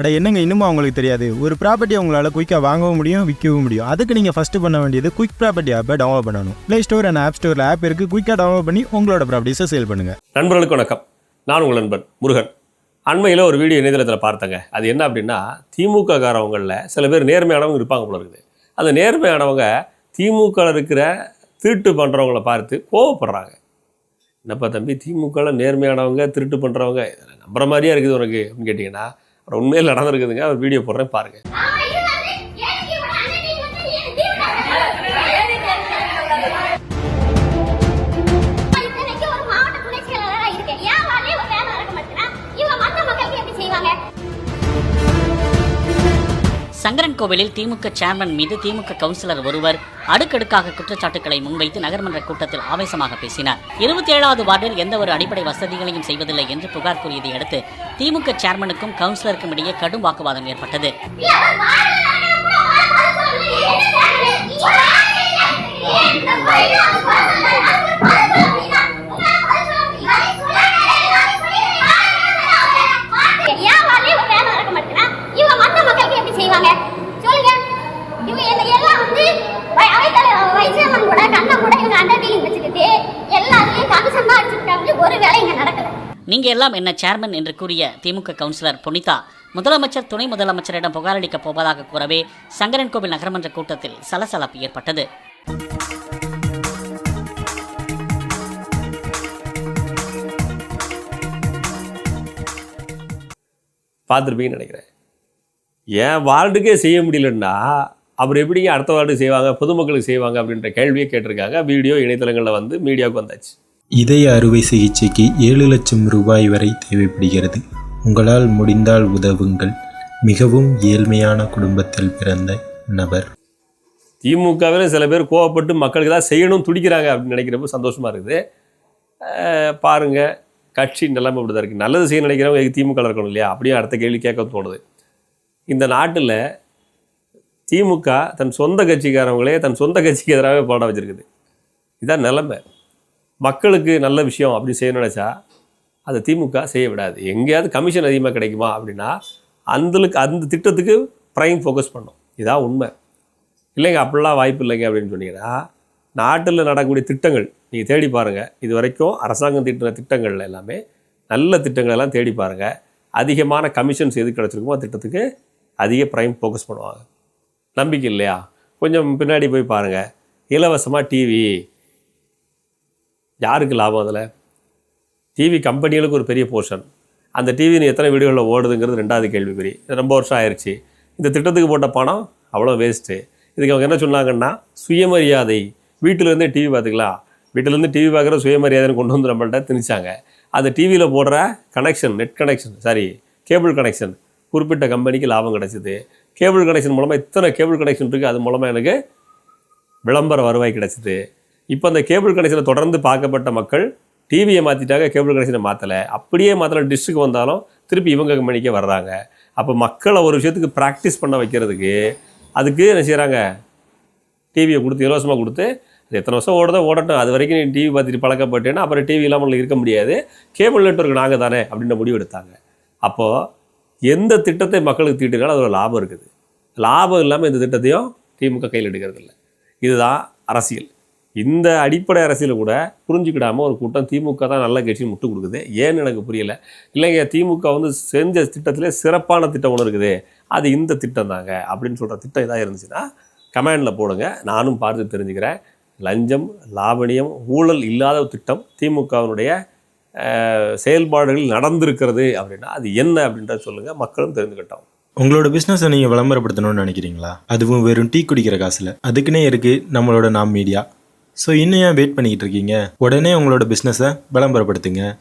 அட என்னங்க இன்னுமா அவங்களுக்கு தெரியாது? ஒரு ப்ராப்பர்ட்டி உங்களால் குயிக்காக வாங்கவும் முடியும் விற்கவும் முடியும். அதுக்கு நீங்கள் ஃபஸ்ட்டு பண்ண வேண்டியது குயிக் ப்ராப்பர்ட்டி ஆப்பை டவுன்லோட் பண்ணணும். ப்ளே ஸ்டோர் அண்ட் ஆப் ஸ்டோரில் ஆப் இருக்குது குயிக்காக டவுன்லோட் பண்ணி உங்களோட ப்ராப்பர்ட்டிஸை சேல் பண்ணுங்கள் நண்பர்களுக்கு வணக்கம். நான் உங்கள் நண்பன் முருகன். அண்மையில் ஒரு வீடியோ இணையதளத்தில் பார்த்தேங்க. அது என்ன அப்படின்னா திமுக காரவங்களில் சில பேர் நேர்மையானவங்க இருப்பாங்க போல இருக்குது. அந்த நேர்மையானவங்க திமுக இருக்கிற திருட்டு பண்ணுறவங்கள பார்த்து கோவப்படுறாங்க. என்னப்பா தம்பி திமுகவில் நேர்மையானவங்க திருட்டு பண்ணுறவங்க நம்புற மாதிரியே இருக்குது உனக்கு அப்படின்னு கேட்டிங்கன்னா உண்மையில் நடந்திருக்குதுங்க. ஒரு வீடியோ போடுறேன் பாருங்கள் சங்கரன் கோவிலில் திமுக சேர்மன் மீது திமுக கவுன்சிலர் ஒருவர் அடுக்கடுக்காக குற்றச்சாட்டுகளை முன்வைத்து நகர்மன்ற கூட்டத்தில் ஆவேசமாக பேசினார் இருபத்தி ஏழாவது வார்டில் எந்த ஒரு அடிப்படை வசதிகளையும் செய்வதில்லை என்று புகார் கூறியதை அடுத்து திமுக சேர்மனுக்கும் கவுன்சிலருக்கும் இடையே கடும் வாக்குவாதம் ஏற்பட்டது நீங்க எல்லாம் என்ன சேர்மன் என்று கூறிய திமுக கவுன்சிலர் புனிதா முதலமைச்சர் துணை முதலமைச்சரிடம் புகாரளிக்கப் போவதாக கூறவே சங்கரன் கோவில் நகரமன்ற கூட்டத்தில் சலசலப்பு ஏற்பட்டது. பார்த்துருப்பீங்கன்னு நினைக்கிறேன். ஏன் வார்டுக்கே செய்ய முடியலன்னா அவர் எப்படிங்க அடுத்த வார்டு செய்வாங்க பொதுமக்களுக்கு செய்வாங்க அப்படின்ற கேள்வியை கேட்டிருக்காங்க. வீடியோ இணையதளங்களில் வந்து மீடியாவுக்கு வந்தாச்சு. இதய அறுவை சிகிச்சைக்கு ஏழு லட்சம் ரூபாய் வரை தேவைப்படுகிறது. உங்களால் முடிந்தால் உதவுங்கள். மிகவும் ஏழ்மையான குடும்பத்தில் பிறந்த நபர். திமுகவில் சில பேர் கோவப்பட்டு மக்களுக்கு தான் செய்யணும் துடிக்கிறாங்க அப்படின்னு நினைக்கிறப்ப சந்தோஷமாக இருக்குது. பாருங்கள் கட்சி நிலைமை இப்படி தான் இருக்குது நல்லது செய்ய நினைக்கிறவங்க திமுக இருக்கணும் இல்லையா? அப்படியே அடுத்த கேள்வி கேட்க தோணுது. இந்த நாட்டில் திமுக தன் சொந்த கட்சிக்காரவங்களே தன் சொந்த கட்சிக்கு எதிராகவே போட வச்சுருக்குது. இதான் நிலைமை. மக்களுக்கு நல்ல விஷயம் அப்படி செய்யணும்னு நினச்சா அதை திமுக செய்ய விடாது. எங்கேயாவது கமிஷன் அதிகமாக கிடைக்குமா அப்படின்னா அந்தளுக்கு அந்த திட்டத்துக்கு ப்ரைம் ஃபோக்கஸ் பண்ணும். இதான் உண்மை. இல்லைங்க அப்படிலாம் வாய்ப்பு இல்லைங்க அப்படின்னு சொன்னீங்கன்னா நாட்டில் நடக்கக்கூடிய திட்டங்கள் நீங்கள் தேடி பாருங்கள் இது வரைக்கும் அரசாங்கம் திட்டின திட்டங்கள் எல்லாமே நல்ல திட்டங்கள் எல்லாம் தேடி பாருங்கள் அதிகமான கமிஷன்ஸ் எது கிடச்சிருக்குமோ திட்டத்துக்கு அதிக ப்ரைம் ஃபோக்கஸ் பண்ணுவாங்க. நம்பிக்கை இல்லையா? கொஞ்சம் பின்னாடி போய் பாருங்கள் இலவசமாக டிவி யாருக்கு லாபம் அதில்? டிவி கம்பெனிகளுக்கு ஒரு பெரிய போர்ஷன் அந்த டிவின்னு எத்தனை வீடுகளில் ஓடுதுங்கிறது ரெண்டாவது கேள்விக்குறி. இது ரொம்ப வருஷம் ஆயிடுச்சு இந்த திட்டத்துக்கு போட்ட பணம் அவ்வளோ வேஸ்ட்டு இதுக்கு அவங்க என்ன சொன்னாங்கன்னா சுயமரியாதை. வீட்டிலேருந்தே டிவி பார்த்துக்கலாம் வீட்டிலேருந்து டிவி பார்க்குற சுயமரியாதைன்னு கொண்டு வந்து நம்மள்ட்ட திணிச்சாங்க. அந்த டிவியில் போடுற connection net connection sorry cable connection குறிப்பிட்ட கம்பெனிக்கு லாபம் கிடச்சிது. கேபிள் கனெக்ஷன் மூலமாக இத்தனை கேபிள் கனெக்ஷன் இருக்குது அது மூலமாக எனக்கு விளம்பர வருவாய் கிடச்சிது. இப்போ அந்த கேபிள் கனெக்ஷனை தொடர்ந்து பார்க்கப்பட்ட மக்கள் டிவியை மாற்றிட்டாங்க கேபிள் கனெக்ஷனை மாற்றலை அப்படியே மாற்றல டிஷ்ஷுக்கு வந்தாலும் திருப்பி இவங்க கம்பெனிக்கே வர்றாங்க. அப்போ மக்களை ஒரு விஷயத்துக்கு ப்ராக்டிஸ் பண்ண வைக்கிறதுக்கு அதுக்கு என்ன செய்கிறாங்க டிவியை கொடுத்து இலவசமாக கொடுத்து அது எத்தனை வருஷம் ஓடுதோ ஓடட்டும். அது வரைக்கும் நீ டிவி பார்த்துட்டு பழக்கப்பட்டேன்னா அப்புறம் டிவி இல்லாமல் இருக்க முடியாது. கேபிள் நெட்வொர்க் நாங்கள் தானே அப்படின்ற முடிவு எடுத்தாங்க. அப்போது எந்த திட்டத்தை மக்களுக்கு தீட்டுனாலும் அதோட லாபம் இருக்குது. லாபம் இல்லாமல் இந்த திட்டத்தையும் திமுக கையில் எடுக்கிறது இல்லை இதுதான் அரசியல். இந்த அடிப்படை அரசியல் கூட புரிஞ்சுக்கிடாம ஒரு கூட்டம் திமுக தான் நல்ல கட்சி முட்டு கொடுக்குது. ஏன்னு எனக்கு புரியலை. இல்லைங்க திமுக வந்து செஞ்ச திட்டத்திலே சிறப்பான திட்டம் ஒன்று இருக்குது. அது இந்த திட்டம் தாங்க அப்படின்னு சொல்கிற திட்டம் எதாவது இருந்துச்சுன்னா கமெண்டில் போடுங்க. நானும் பார்த்து தெரிஞ்சுக்கிறேன். லஞ்சம் லாபணியம் ஊழல் இல்லாத திட்டம் திமுகவினுடைய செயல்பாடுகள் நடந்திருக்கிறது அப்படின்னா அது என்ன அப்படின்றத சொல்லுங்கள் மக்களும் தெரிஞ்சுக்கிட்டோம். உங்களோட பிஸ்னஸை நீங்கள் விளம்பரப்படுத்தணும்னு நினைக்கிறீங்களா? அதுவும் வெறும் டீ குடிக்கிற காசில். அதுக்குன்னே இருக்குது நம்மளோட நாம் மீடியா ஸோ இன்னும் ஏன் வெயிட் பண்ணிக்கிட்டு இருக்கீங்க? உடனே உங்களோட பிஸ்னஸை விளம்பரப்படுத்துங்க.